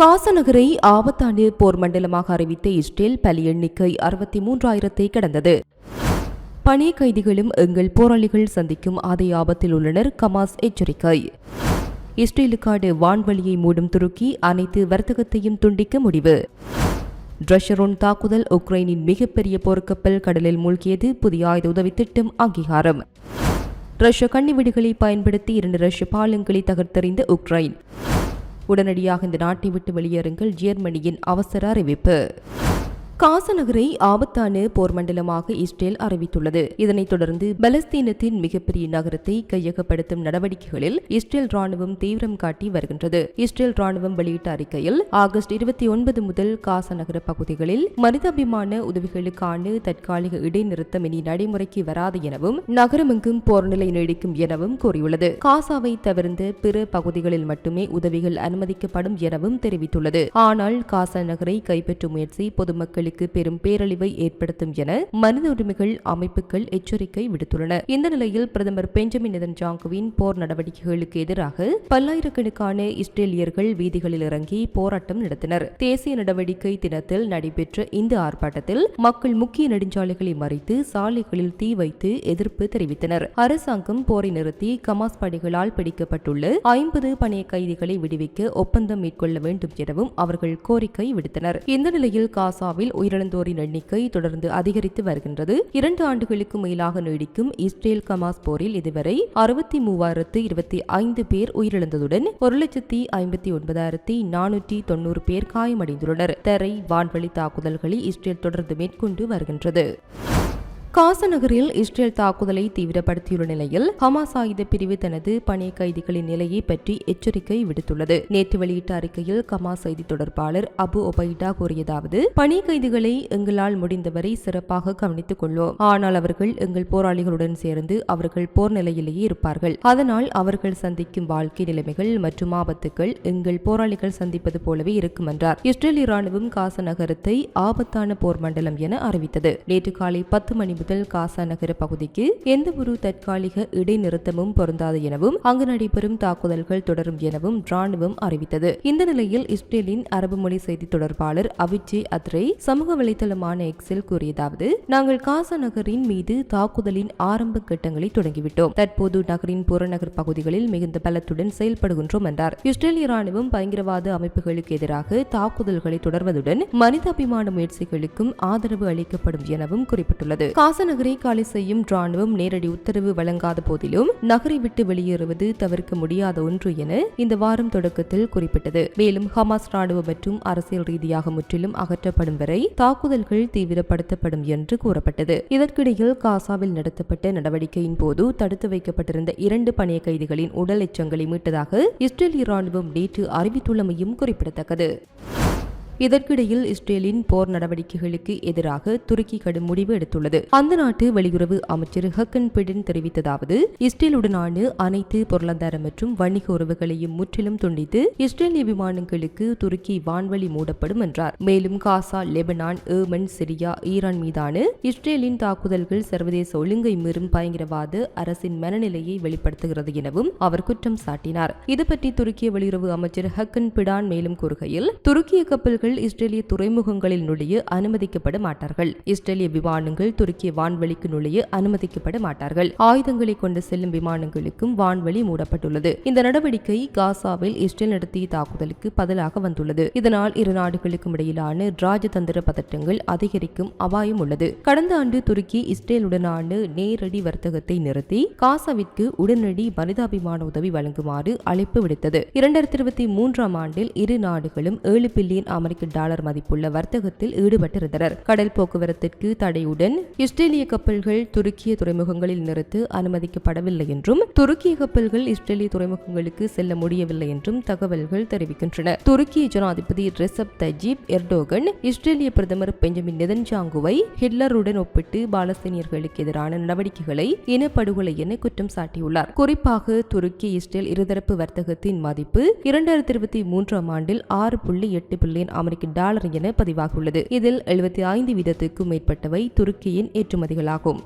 காசநகரை ஆபத்தாண்டு போர் மண்டலமாக அறிவித்த இஸ்ரேல் பலி எண்ணிக்கை அறுபத்தி மூன்றாயிரத்தை கடந்தது. பணிய கைதிகளும் எங்கள் போராளிகள் சந்திக்கும் அதே ஆபத்தில் உள்ளனர் கமாஸ் எச்சரிக்கை. இஸ்ரேலுக்கான வான்வழியை மூடும் துருக்கி அனைத்து வர்த்தகத்தையும் துண்டிக்க முடிவு. ட்ரஷரோன் தாக்குதல் உக்ரைனின் மிகப்பெரிய போர்க்கப்பல் கடலில் மூழ்கியது புதிய ஆயுத உதவி திட்டம் அங்கீகாரம். ரஷ்ய கன்னிவெடிகளை பயன்படுத்தி இரண்டு ரஷ்ய பாலங்களை தகர்த்தறிந்த உக்ரைன். உடனடியாக இந்த நாட்டை விட்டு வெளியேறுங்கள் ஜெர்மனியின் அவசர அறிவிப்பு. காசநகரை ஆபத்தான போர் மண்டலமாக இஸ்ரேல் அறிவித்துள்ளது. இதனைத் தொடர்ந்து பலஸ்தீனத்தின் மிகப்பெரிய நகரத்தை கையகப்படுத்தும் நடவடிக்கைகளில் இஸ்ரேல் ராணுவம் தீவிரம் காட்டி வருகின்றது. இஸ்ரேல் ராணுவம் வெளியிட்ட அறிக்கையில் ஆகஸ்ட் இருபத்தி ஒன்பது முதல் காசநகர பகுதிகளில் மனிதாபிமான உதவிகளுக்கான தற்காலிக இடைநிறுத்தம் இனி நடைமுறைக்கு வராது எனவும் நகரமெங்கும் போர் நிலை நீடிக்கும் எனவும் கூறியுள்ளது. காசாவை தவிர்ந்த பிற பகுதிகளில் மட்டுமே உதவிகள் அனுமதிக்கப்படும் எனவும் தெரிவித்துள்ளது. ஆனால் காசா நகரை கைப்பற்றும் முயற்சி பொதுமக்களுக்கு பெரும் பேரழிவை ஏற்படுத்தும் என மனித உரிமைகள் அமைப்புகள் எச்சரிக்கை விடுத்துள்ளன. இந்த நிலையில் பிரதமர் பெஞ்சமின் நெதன்ஜாங்குவின் போர் நடவடிக்கைகளுக்கு எதிராக பல்லாயிரக்கணக்கான இஸ்ரேலியர்கள் வீதிகளில் இறங்கி போராட்டம் நடத்தினர். தேசிய நடவடிக்கை தினத்தில் நடைபெற்ற இந்த ஆர்ப்பாட்டத்தில் மக்கள் முக்கிய நெடுஞ்சாலைகளை மறைத்து சாலைகளில் தீ வைத்து எதிர்ப்பு தெரிவித்தனர். அரசாங்கம் போரை நிறுத்தி கமாஸ் படைகளால் பிடிக்கப்பட்டுள்ள ஐம்பது பணைய கைதிகளை விடுவிக்க ஒப்பந்தம் மேற்கொள்ள வேண்டும் எனவும் அவர்கள் கோரிக்கை விடுத்தனர். இந்த நிலையில் காசாவில் உயிரிழந்தோரின் எண்ணிக்கை தொடர்ந்து அதிகரித்து வருகின்றது. இரண்டு ஆண்டுகளுக்கு மேலாக நீடிக்கும் இஸ்ரேல் கமாஸ் போரில் இதுவரை அறுபத்தி மூவாயிரத்து இருபத்தி ஐந்து பேர் உயிரிழந்ததுடன் ஒரு லட்சத்தி ஐம்பத்தி ஒன்பதாயிரத்தி நானூற்றி தொன்னூறு பேர் காயமடைந்துள்ளனர். தரை வான்வழி தாக்குதல்களை இஸ்ரேல் தொடர்ந்து மேற்கொண்டு வருகின்றது. காச நகரில் இஸ்ரேல் தாக்குதலை தீவிரப்படுத்தியுள்ள நிலையில் ஹமாஸ் ஆயுத பிரிவு தனது பணி கைதிகளின் நிலையை பற்றி எச்சரிக்கை விடுத்துள்ளது. நேற்று வெளியிட்ட அறிக்கையில் கமாஸ் செய்தி தொடர்பாளர் அபு ஒபைடா கூறியதாவது பணி கைதிகளை எங்களால் முடிந்தவரை சிறப்பாக கவனித்துக் கொள்வோம். ஆனால் அவர்கள் எங்கள் போராளிகளுடன் சேர்ந்து அவர்கள் போர் நிலையிலேயே இருப்பார்கள். அதனால் அவர்கள் சந்திக்கும் வாழ்க்கை நிலைமைகள் மற்றும் ஆபத்துக்கள் எங்கள் போராளிகள் சந்திப்பது போலவே இருக்கும் என்றார். இஸ்ரேலிய ராணுவம் காச நகரத்தை ஆபத்தான போர் மண்டலம் என அறிவித்தது. நேற்று காலை பத்து மணி முதல் காசா நகர பகுதிக்கு எந்த ஒரு தற்காலிக இடைநிறுத்தமும் பொருந்தாது எனவும் அங்கு நடைபெறும் தாக்குதல்கள் தொடரும் எனவும் ராணுவம் அறிவித்தது. இந்த நிலையில் இஸ்ரேலின் அரபு மொழி செய்தி தொடர்பாளர் அபிஜே அத்ரே சமூக வலைதளமான எக்ஸில் கூறியதாவது நாங்கள் காசா நகரின் மீது தாக்குதலின் ஆரம்ப கட்டங்களை தொடங்கிவிட்டோம். தற்போது நகரின் புறநகர் பகுதிகளில் மிகுந்த பலத்துடன் செயல்படுகின்றோம் என்றார். இஸ்ரேலிய ராணுவம் பயங்கரவாத அமைப்புகளுக்கு எதிராக தாக்குதல்களை தொடர்வதுடன் மனிதாபிமான முயற்சிகளுக்கும் ஆதரவு அளிக்கப்படும் எனவும் குறிப்பிட்டுள்ளது. காச நகரை காலி செய்யும் ராணுவம் நேரடி உத்தரவு வழங்காத போதிலும் நகரை விட்டு வெளியேறுவது தவிர்க்க முடியாத ஒன்று என இந்த வாரம் தொடக்கத்தில் குறிப்பிட்டது. மேலும் ஹமாஸ் ராணுவம் மற்றும் அரசியல் ரீதியாக முற்றிலும் அகற்றப்படும் வரை தாக்குதல்கள் தீவிரப்படுத்தப்படும் என்று கூறப்பட்டது. இதற்கிடையில் காசாவில் நடத்தப்பட்ட நடவடிக்கையின் போது தடுத்து வைக்கப்பட்டிருந்த இரண்டு பணிய கைதிகளின் உடல் எச்சங்களை மீட்டதாக இஸ்ரேலிய ராணுவம் நேற்று அறிவித்துள்ளமையும் குறிப்பிடத்தக்கது. இதற்கிடையில் இஸ்ரேலின் போர் நடவடிக்கைகளுக்கு எதிராக துருக்கி கடும் முடிவு எடுத்துள்ளது. அந்த நாட்டு வெளியுறவு அமைச்சர் ஹக்கன் பிடன் தெரிவித்ததாவது இஸ்ரேலுடனான அனைத்து பொருளாதார மற்றும் வணிக உறவுகளையும் முற்றிலும் துண்டித்து இஸ்ரேலிய விமானங்களுக்கு துருக்கி வான்வழி மூடப்படும் என்றார். மேலும் Gaza Lebanon Yemen Syria Iran மீதான இஸ்ரேலின் தாக்குதல்கள் சர்வதேச ஒழுங்கை மீறும் பயங்கரவாத அரசின் மனநிலையை வெளிப்படுத்துகிறது எனவும் அவர் குற்றம் சாட்டினார். இதுபற்றி துருக்கிய வெளியுறவு அமைச்சர் ஹக்கன் பிடான் மேலும் கூறுகையில் துருக்கிய கப்பல்கள் விமானங்கள் இஸ்ரேலிய துறைமுகங்களில் நுழைய அனுமதிக்கப்பட மாட்டார்கள். இஸ்ரேலிய விமானங்கள் துருக்கிய வான்வெளிக்கு நுழைய அனுமதிக்கப்பட மாட்டார்கள். ஆயுதங்களை கொண்டு செல்லும் விமானங்களுக்கும் வான்வெளி மூடப்பட்டுள்ளது. இந்த நடவடிக்கை காசாவில் இஸ்ரேல் நடத்திய தாக்குதலுக்கு பதிலாக வந்துள்ளது. இதனால் இரு நாடுகளுக்கும் இடையிலான ராஜதந்திர பதட்டங்கள் அதிகரிக்கும் அபாயம் உள்ளது. கடந்த ஆண்டு துருக்கி இஸ்ரேலுடனான நேரடி வர்த்தகத்தை நிறுத்தி காசாவிற்கு உடனடி மனிதாபிமான உதவி வழங்குமாறு அழைப்பு விடுத்தது. இரண்டாயிரத்தி இருபத்தி மூன்றாம் ஆண்டில் இரு நாடுகளும் ஏழு பில்லியன் அமெரிக்க டாலர் மதிப்புள்ள வர்த்தகத்தில் ஈடுபட்டிருந்தனர். கடல் போக்குவரத்திற்கு தடையுடன் இஸ்ரேலிய கப்பல்கள் துருக்கிய துறைமுகங்களில் நிறுத்த அனுமதிக்கப்படவில்லை என்றும் துருக்கிய கப்பல்கள் இஸ்ரேலிய துறைமுகங்களுக்கு செல்ல முடியவில்லை என்றும் தகவல்கள் தெரிவிக்கின்றன. துருக்கிய ஜனாதிபதி ரிசப் தஜீப் எர்டோகன் இஸ்ரேலிய பிரதமர் பெஞ்சமின் நெதன்ஜாங்குவை ஹிட்லருடன் ஒப்பிட்டு பாலஸ்தீனியர்களுக்கு எதிரான நடவடிக்கைகளை இனப்படுகொலை என குற்றம் சாட்டியுள்ளார். குறிப்பாக துருக்கி இஸ்ரேல் இருதரப்பு வர்த்தகத்தின் மதிப்பு இரண்டாயிரத்தி இருபத்தி மூன்றாம் ஆண்டில் ஆறு புள்ளி எட்டு பில்லியன் அமெரிக்க டாலர் என பதிவாகியுள்ளது. இதில் எழுபத்தி ஐந்து வீதத்துக்கும் மேற்பட்டவை துருக்கியின் ஏற்றுமதிகளாகும்.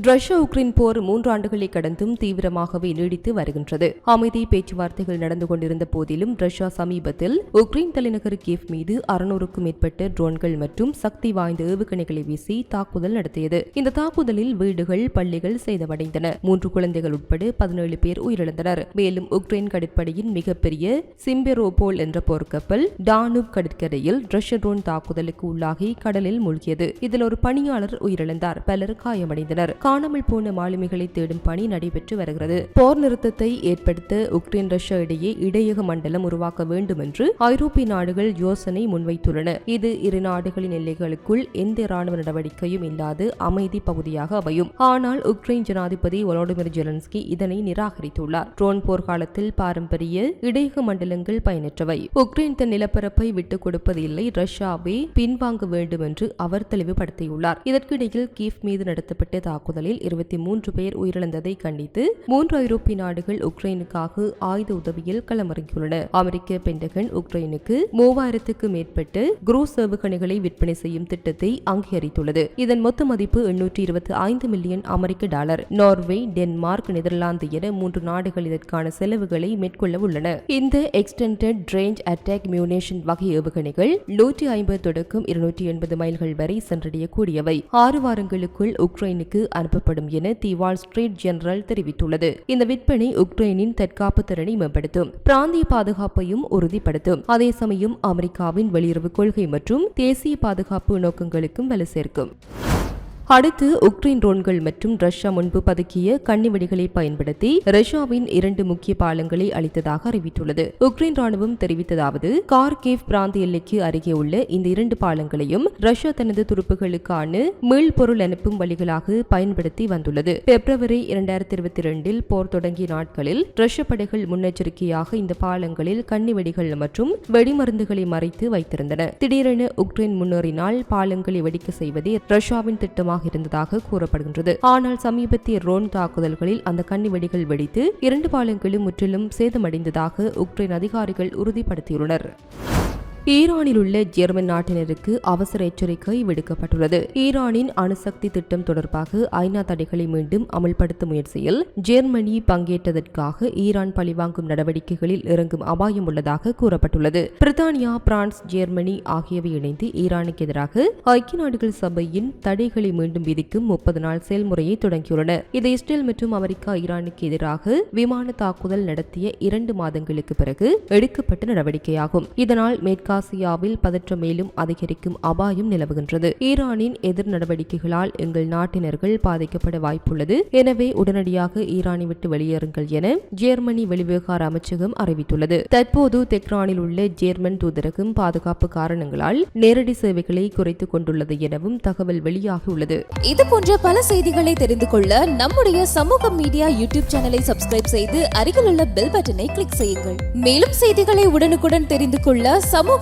ரஷ்யா உக்ரைன் போர் மூன்றாண்டுகளை கடந்தும் தீவிரமாகவே நீடித்து வருகின்றது. அமைதி பேச்சுவார்த்தைகள் நடந்து கொண்டிருந்த போதிலும் ரஷ்யா சமீபத்தில் உக்ரைன் தலைநகர் கீவ் மீது அறுநூறுக்கும் மேற்பட்ட ட்ரோன்கள் மற்றும் சக்தி வாய்ந்த ஏவுகணைகளை வீசி தாக்குதல் நடத்தியது. இந்த தாக்குதலில் வீடுகள் பள்ளிகள் சேதமடைந்தன. மூன்று குழந்தைகள் உட்பட பதினேழு பேர் உயிரிழந்தனர். மேலும் உக்ரைன் கடற்படையின் மிகப்பெரிய சிம்பெரோபோல் என்ற போர்க்கப்பல் டானுப் கடற்கரையில் ரஷ்ய ட்ரோன் தாக்குதலுக்கு உள்ளாகி கடலில் மூழ்கியது. இதில் ஒரு பணியாளர் உயிரிழந்தார். பலர் காயமடைந்தனர். காணாமல் போன மாலுமிகளை தேடும் பணி நடைபெற்று வருகிறது. போர் நிறுத்தத்தை ஏற்படுத்த உக்ரைன் ரஷ்யா இடையே இடையக மண்டலம் உருவாக்க வேண்டும் என்று ஐரோப்பிய நாடுகள் யோசனை முன்வைத்துள்ளன. இது இரு நாடுகளின் எல்லைகளுக்குள் எந்த ராணுவ நடவடிக்கையும் இல்லாத அமைதி பகுதியாக அமையும். ஆனால் உக்ரைன் ஜனாதிபதி ஒலோடிமிர் ஜெலன்ஸ்கி இதனை நிராகரித்துள்ளார். ட்ரோன் போர்க்காலத்தில் பாரம்பரிய இடையக மண்டலங்கள் பயனற்றவை. உக்ரைன் தன் நிலப்பரப்பை விட்டுக் கொடுப்பதில்லை. ரஷ்யாவே பின்வாங்க வேண்டும் என்று அவர் தெளிவுபடுத்தியுள்ளார். இதற்கிடையில் கீவ் மீது நடத்தப்பட்ட தாக்குதலில் இருபத்தி மூன்று பேர் உயிரிழந்ததை கண்டித்து மூன்று ஐரோப்பிய நாடுகள் உக்ரைனுக்காக ஆயுத உதவியில் களமிறங்கியுள்ளன. அமெரிக்க பென்டகன் உக்ரைனுக்கு மூவாயிரத்துக்கு மேற்பட்டு குரூஸ் ஏவுகணைகளை விற்பனை செய்யும் திட்டத்தை அங்கீகரித்துள்ளது. இதன் மொத்த மதிப்பு எண்ணூற்றி இருபத்தி ஐந்து மில்லியன் அமெரிக்க டாலர். நார்வே டென்மார்க் நெதர்லாந்து என மூன்று நாடுகள் இதற்கான செலவுகளை மேற்கொள்ள உள்ளன. இந்த எக்ஸ்டெண்டட் ரேஞ்ச் அட்டாக் மியூனேஷன் வகை ஏவுகணைகள் நூற்றி ஐம்பது தொடக்கம் இருநூற்றி எண்பது மைல்கள் வரை சென்றடையக்கூடியவை. ஆறு வாரங்களுக்குள் உக்ரைனுக்கு அனுப்பப்படும் என தி வால் ஸ்ட்ரீட் ஜெனரல் தெரிவித்துள்ளது. இந்த விற்பனை உக்ரைனின் தற்காப்பு திறனை மேம்படுத்தும் பிராந்திய பாதுகாப்பையும் உறுதிப்படுத்தும். அதே சமயம் அமெரிக்காவின் வெளியுறவு கொள்கை மற்றும் தேசிய பாதுகாப்பு நோக்கங்களுக்கும் வலு சேர்க்கும். அடுத்து உக்ரைன் ட்ரோன்கள் மற்றும் ரஷ்யா முன்பு பதுக்கிய கண்ணிவெடிகளை பயன்படுத்தி ரஷ்யாவின் இரண்டு முக்கிய பாலங்களை அளித்ததாக அறிவித்துள்ளது. உக்ரைன் ராணுவம் தெரிவித்ததாவது கார்கேவ் பிராந்திய எல்லைக்கு அருகே உள்ள இந்த இரண்டு பாலங்களையும் ரஷ்யா தனது துருப்புகளுக்கான மீள்பொருள் அனுப்பும் வழிகளாக பயன்படுத்தி வந்துள்ளது. பிப்ரவரி இரண்டாயிரத்தி இருபத்தி இரண்டில் போர் தொடங்கிய நாட்களில் ரஷ்ய படைகள் முன்னெச்சரிக்கையாக இந்த பாலங்களில் கண்ணிவெடிகள் மற்றும் வெடிமருந்துகளை மறைத்து வைத்திருந்தன. திடீரென உக்ரைன் முன்னேறினால் பாலங்களை வெடிக்க செய்வதே ரஷ்யாவின் திட்டமாக இருந்ததாக கூறப்படுகின்றது. ஆனால் சமீபத்திய ரோன் தாக்குதல்களில் அந்த கண்ணிவெடிகள் வெடித்து இரண்டு பாலங்களும் முற்றிலும் சேதமடைந்ததாக உக்ரைன் அதிகாரிகள் உறுதிப்படுத்தியுள்ளனர். ஈரானில் உள்ள ஜெர்மன் நாட்டினருக்கு அவசர எச்சரிக்கை விடுக்கப்பட்டுள்ளது. ஈரானின் அணுசக்தி திட்டம் தொடர்பாக ஐநா தடைகளை மீண்டும் அமல்படுத்தும் முயற்சியில் ஜெர்மனி பங்கேற்றதற்காக ஈரான் பழிவாங்கும் நடவடிக்கைகளில் இறங்கும் அபாயம் உள்ளதாக கூறப்பட்டுள்ளது. பிரித்தானியா பிரான்ஸ் ஜெர்மனி ஆகியவை இணைந்து ஈரானுக்கு எதிராக ஐக்கிய நாடுகள் சபையின் தடைகளை மீண்டும் விதிக்கும் முப்பது நாள் செயல்முறையை தொடங்கியுள்ளன. இது இஸ்ரேல் மற்றும் அமெரிக்கா ஈரானுக்கு எதிராக விமான தாக்குதல் நடத்திய இரண்டு மாதங்களுக்கு பிறகு எடுக்கப்பட்ட நடவடிக்கையாகும். இதனால் மேற்கு தெற்காசியாவில் பதற்றம் மேலும் அதிகரிக்கும் அபாயம் நிலவுகின்றது. ஈரானின் எதிர் நடவடிக்கைகளால் எங்கள் நாட்டினர்கள் பாதிக்கப்பட வாய்ப்புள்ளது. எனவே உடனடியாக ஈரானை விட்டு வெளியேறுங்கள் என ஜெர்மனி வெளிவிவகார அமைச்சகம் அறிவித்துள்ளது. தற்போது தெஹ்ரானில் உள்ள ஜேர்மன் தூதரகம் பாதுகாப்பு காரணங்களால் நேரடி சேவைகளை குறைத்துக் கொண்டுள்ளது எனவும் தகவல் வெளியாகியுள்ளது இது போன்ற பல செய்திகளை தெரிந்து கொள்ள நம்முடைய சமூக மீடியா யூடியூப் சேனலை சப்ஸ்கிரைப் செய்து அருகில் உள்ள பெல் பட்டனை கிளிக் செய்யுங்கள். மேலும் செய்திகளை உடனுக்குடன் தெரிந்து கொள்ள சமூக